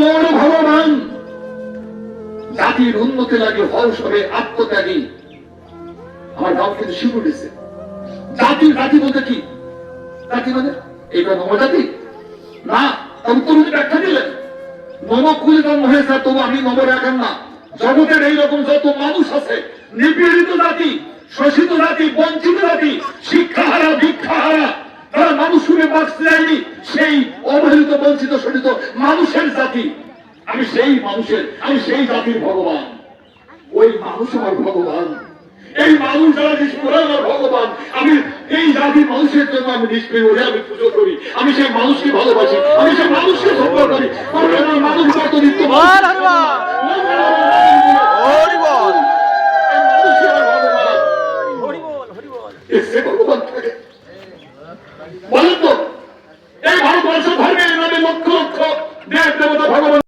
মোর ভগবান জাতির উন্নতি লাগে হল সবে আত্মত্যাগী। আমার গাও কিন্তু শুরু উঠেছে। জাতি জাতি বলতে কি? জাতি মানে? এটা নবজাতি না, তবে তুমি ব্যাখ্যা দিলেন নবকুলে জন্ম হয়েছে, তবু আমি নব রাখেন না। জগতের এইরকম যত মানুষ আছে, নিপীড়িত জাতি, শোষিত জাতি, বঞ্চিত জাতি, শিক্ষাহারা, ভিক্ষাহারা, তারা মানুষ সুরে বাঁচতে যায়নি সেই মানুষের জাতি। আমি সেই মানুষের আমি সেই জাতির ভগবান। ওই মানুষ আমার ভগবান। এই মানুষ যারা নিষ্ঠুর আমার ভগবান। আমি এই জাতির মানুষের জন্য আমি নিষ্ঠুর হয়ে আমি পুজো করি। আমি সেই মানুষকে ভালোবাসি। আমি সেই মানুষকে সম্মান করি। মানুষ যত নিত্য ভগবান। থাকে বলেন তো ভগবান